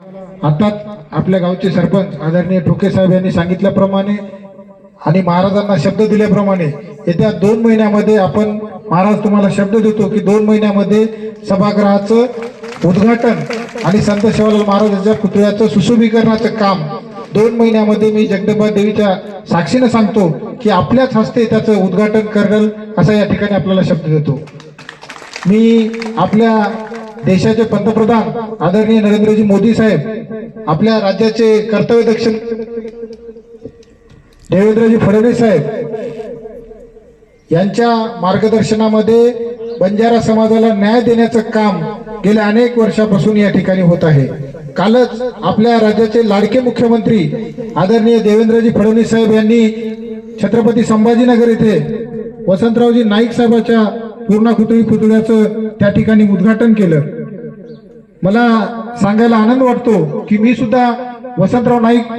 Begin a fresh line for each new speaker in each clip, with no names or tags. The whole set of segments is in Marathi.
आताच आपल्या गावचे सरपंच आदरणीय ठोके साहेब यांनी सांगितल्याप्रमाणे आणि महाराजांना शब्द दिल्याप्रमाणे येत्या दोन महिन्यामध्ये आपण महाराज तुम्हाला शब्द देतो की दोन महिन्यामध्ये सभागृहाचं उद्घाटन आणि संत शिवालाल महाराजांच्या पुतळ्याचं सुशोभीकरणाचं काम दोन महिन्यामध्ये मी जगदंबा देवीच्या साक्षीनं सांगतो की आपल्याच हस्ते त्याचं उद्घाटन करेल असा या ठिकाणी आपल्याला शब्द देतो. मी आपल्या देशाचे पंतप्रधान आदरणीय नरेंद्रजी मोदी साहेब आपल्या राज्याचे कर्तव्य दक्ष देवेंद्रजी फडणवीस साहेब यांच्या मार्गदर्शनामध्ये बंजारा समाजाला न्याय देण्याचं काम गेल्या अनेक वर्षापासून या ठिकाणी होत आहे. कालच आपल्या राज्याचे लाडके मुख्यमंत्री आदरणीय देवेंद्रजी फडणवीस साहेब यांनी छत्रपती संभाजीनगर येथे वसंतरावजी नाईक साहेबाच्या पूर्णाकृती पुतळ्याचं त्या ठिकाणी उद्घाटन केलं. मला सांगायला आनंद वाटतो की मी सुद्धा वसंतराव नाईक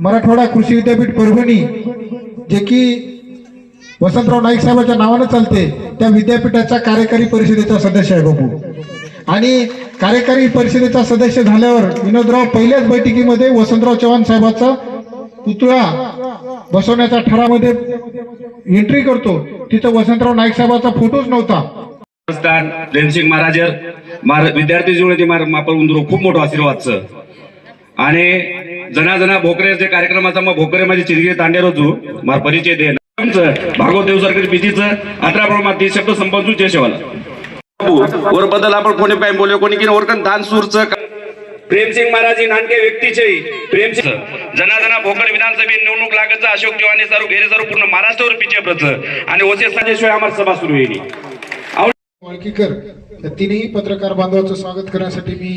मराठवाडा कृषी विद्यापीठ परभणी जे की वसंतराव नाईक साहेबांच्या नावानं चालते त्या विद्यापीठाच्या कार्यकारी परिषदेचा सदस्य आहे बाबू आणि कार्यकारी परिषदेचा सदस्य झाल्यावर विनोदराव पहिल्याच बैठकीमध्ये वसंतराव चव्हाण साहेबाचा पुतळा बसवण्याच्या ठरामध्ये एंट्री करतो. तिथं वसंतराव नाईक साहेबाचा फोटोच नव्हता.
स्थान प्रेमसिंग महाराज विद्यार्थी जीवनाची मार मापल खूप मोठं आशीर्वादचं. आणि जना जना भोकरेचे कार्यक्रमाचा मग भोकरे माझी चिरगिरी तांडे रोजू मार परिचय दे. भागवत देव सरकारी भीतीचं अठरा प्रमाणात तीस शब्द संपवून जय शिवाला वर बदल आपण कोणी काय बोलू कोणी की ओरकन दान सूरचं प्रेमसिंग महाराज ही नानके व्यक्तीचे. प्रेमसिंग जना जना भोकर विधानसभे निवडणूक लागत अशोक चव्हाण सारू घेरे सारू पूर्ण महाराष्ट्रावर पिचे प्रच आणि ओसे संजयशिवाय आम्हाला सभा सुरू येईल
वाळकीकर तिन्ही पत्रकार बांधवाचं स्वागत करण्यासाठी मी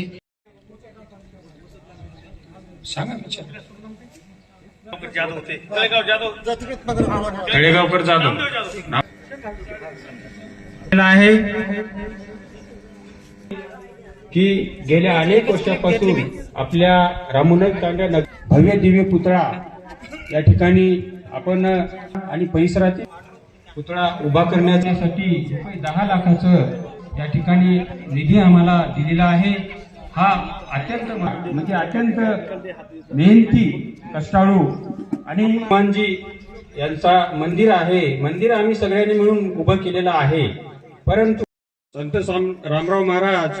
तळेगावकर जाधव. आहे. की गेल्या अनेक वर्षापासून आपल्या रामूनक तांड्या नग- भव्य दिव्य पुतळा या ठिकाणी आपण आणि परिसरातील पुतळा उभा करण्यासाठी दहा लाखाचं या ठिकाणी निधी आम्हाला दिलेला आहे. हा अत्यंत म्हणजे अत्यंत मेहनती कष्टाळू आणि हनुमानजी यांचा मंदिर आहे. मंदिर आम्ही सगळ्यांनी मिळून उभं केलेलं आहे. परंतु संत साम- रामराव महाराज